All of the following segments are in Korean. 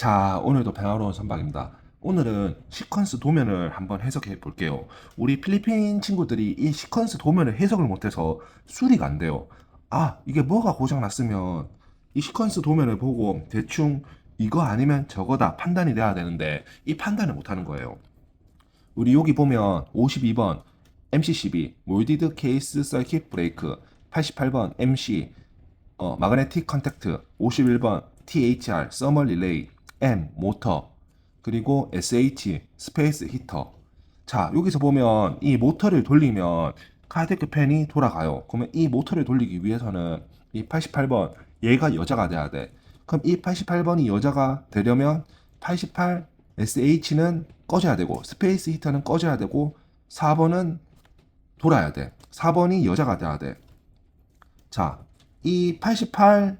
자, 오늘도 배워온 선박입니다. 오늘은 시퀀스 도면을 한번 해석해 볼게요. 우리 필리핀 친구들이 이 시퀀스 도면을 해석을 못해서 수리가 안 돼요. 아, 이게 뭐가 고장 났으면 이 시퀀스 도면을 보고 대충 이거 아니면 저거다 판단이 돼야 되는데 이 판단을 못 하는 거예요. 우리 여기 보면 52번 MC12 몰디드 케이스 서킷 브레이크 88번 MC 어, 마그네틱 컨택트 51번 THR 서머 릴레이 M 모터 그리고 SH 스페이스 히터. 자 여기서 보면 이 모터를 돌리면 카드크 팬이 돌아가요. 그러면 이 모터를 돌리기 위해서는 이 88번 얘가 여자가 돼야 돼. 그럼 이 88번이 여자가 되려면 88 SH는 꺼져야 되고 스페이스 히터는 꺼져야 되고 4번은 돌아야 돼. 4번이 여자가 돼야 돼자 이88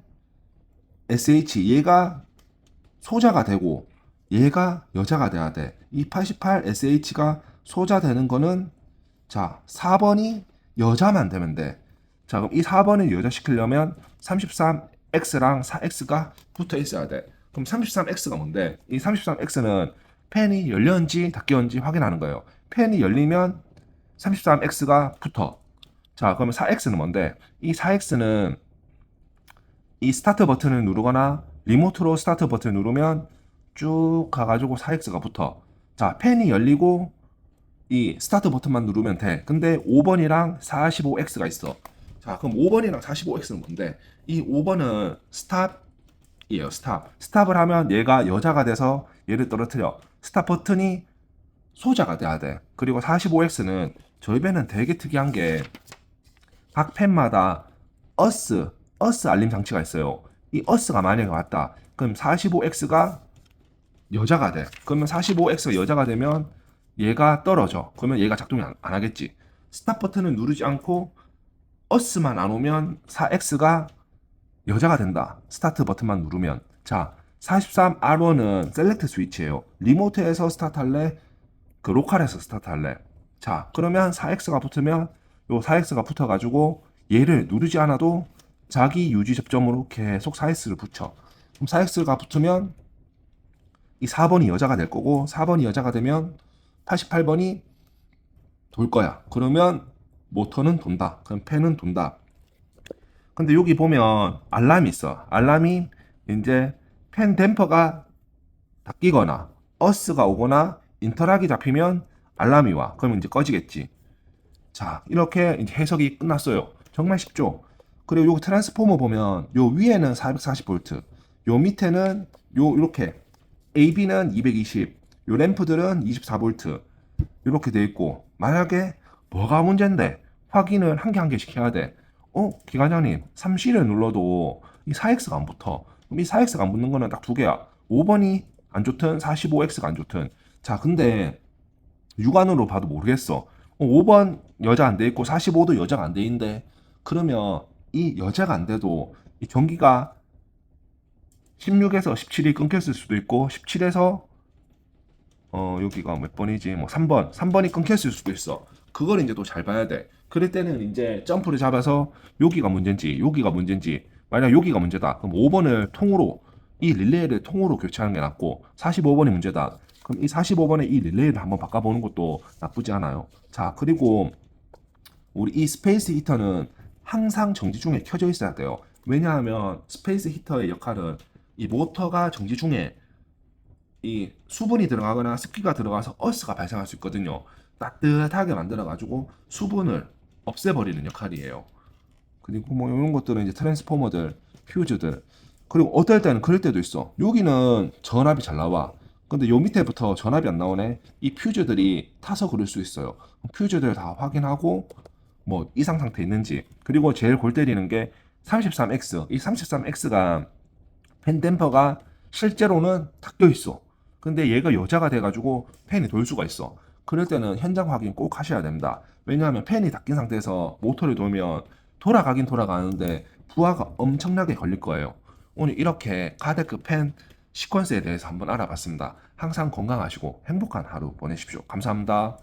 SH 얘가 소자가 되고 얘가 여자가 돼야 돼. 이 88 SH가 소자 되는 거는 자 4번이 여자만 되면 돼. 자 그럼 이 4번을 여자 시키려면 33X랑 4X가 붙어 있어야 돼. 그럼 33X가 뭔데? 이 33X는 팬이 열렸는지 닫혔는지 확인하는 거예요. 팬이 열리면 33X가 붙어. 자 그러면 4X는 뭔데? 이 4X는 이 스타트 버튼을 누르거나 리모트로 스타트 버튼을 누르면 쭉 가가지고 4X가 붙어. 자, 펜이 열리고 이 스타트 버튼만 누르면 돼. 근데 5번이랑 45X가 있어. 자, 그럼 5번이랑 45X는 뭔데? 이 5번은 스탑이에요, 스탑. 스탑을 하면 얘가 여자가 돼서 얘를 떨어뜨려. 스탑 버튼이 소자가 돼야 돼. 그리고 45X는 저희 배는 되게 특이한 게 각 펜마다 어스, 어스 알림 장치가 있어요. 이 어스가 만약에 왔다. 그럼 45X가 여자가 돼. 그러면 45X가 여자가 되면 얘가 떨어져. 그러면 얘가 작동이 안, 안 하겠지. 스탑 버튼을 누르지 않고 어스만 안 오면 4X가 여자가 된다. 스타트 버튼만 누르면. 자, 43R1은 셀렉트 스위치예요. 리모트에서 스타트 할래? 그 로컬에서 스타트 할래? 자, 그러면 4X가 붙으면 요 4X가 붙어가지고 얘를 누르지 않아도 자기 유지 접점으로 계속 4X를 붙여. 그럼 4X가 붙으면 이 4번이 여자가 될 거고 4번이 여자가 되면 88번이 돌 거야. 그러면 모터는 돈다. 그럼 팬은 돈다. 근데 여기 보면 알람이 있어. 알람이 이제 팬 댐퍼가 닫히거나 어스가 오거나 인터락이 잡히면 알람이 와. 그러면 이제 꺼지겠지. 자, 이렇게 이제 해석이 끝났어요. 정말 쉽죠? 그리고 요 트랜스포머 보면 요 위에는 440V, 요 밑에는 요 이렇게 AB는 220, 요 램프들은 24V 이렇게 돼 있고 만약에 뭐가 문제인데 확인을 한 개 한 개씩 해야 돼. 어, 기관장님 3C를 눌러도 이 4X가 안 붙어. 그럼 이 4X가 안 붙는 거는 딱 두 개야. 5번이 안 좋든 45X가 안 좋든. 자, 근데 육안으로 봐도 모르겠어. 어, 5번 여자 안 돼 있고 45도 여자가 안 돼 있는데 그러면 이 여자가 안 돼도 이 경기가 16에서 17이 끊겼을 수도 있고 17에서 어 여기가 몇 번이지? 뭐 3번. 3번이 끊겼을 수도 있어. 그걸 이제 또 잘 봐야 돼. 그럴 때는 이제 점프를 잡아서 여기가 문제인지 여기가 문제인지 만약 여기가 문제다. 그럼 5번을 통으로 이 릴레이를 통으로 교체하는 게 낫고 45번이 문제다. 그럼 이 45번에 이 릴레이를 한번 바꿔보는 것도 나쁘지 않아요. 자 그리고 우리 이 스페이스 히터는 항상 정지 중에 켜져 있어야 돼요 왜냐하면 스페이스 히터의 역할은 이 모터가 정지 중에 이 수분이 들어가거나 습기가 들어가서 어스가 발생할 수 있거든요. 따뜻하게 만들어 가지고 수분을 없애버리는 역할이에요. 그리고 뭐 이런 것들은 이제 트랜스포머들, 퓨즈들 그리고 어떨 때는 그럴 때도 있어. 여기는 전압이 잘 나와. 근데 요 밑에부터 전압이 안 나오네. 이 퓨즈들이 타서 그럴 수 있어요. 퓨즈들 다 확인하고 뭐 이상 상태 있는지 그리고 제일 골 때리는 게 33X. 이 33X가 펜댐퍼가 실제로는 닦여 있어. 근데 얘가 여자가 돼가지고 팬이 돌 수가 있어. 그럴 때는 현장 확인 꼭 하셔야 됩니다. 왜냐하면 팬이 닦인 상태에서 모터를 돌면 돌아가긴 돌아가는데 부하가 엄청나게 걸릴 거예요. 오늘 이렇게 카데크 팬 시퀀스에 대해서 한번 알아봤습니다. 항상 건강하시고 행복한 하루 보내십시오. 감사합니다.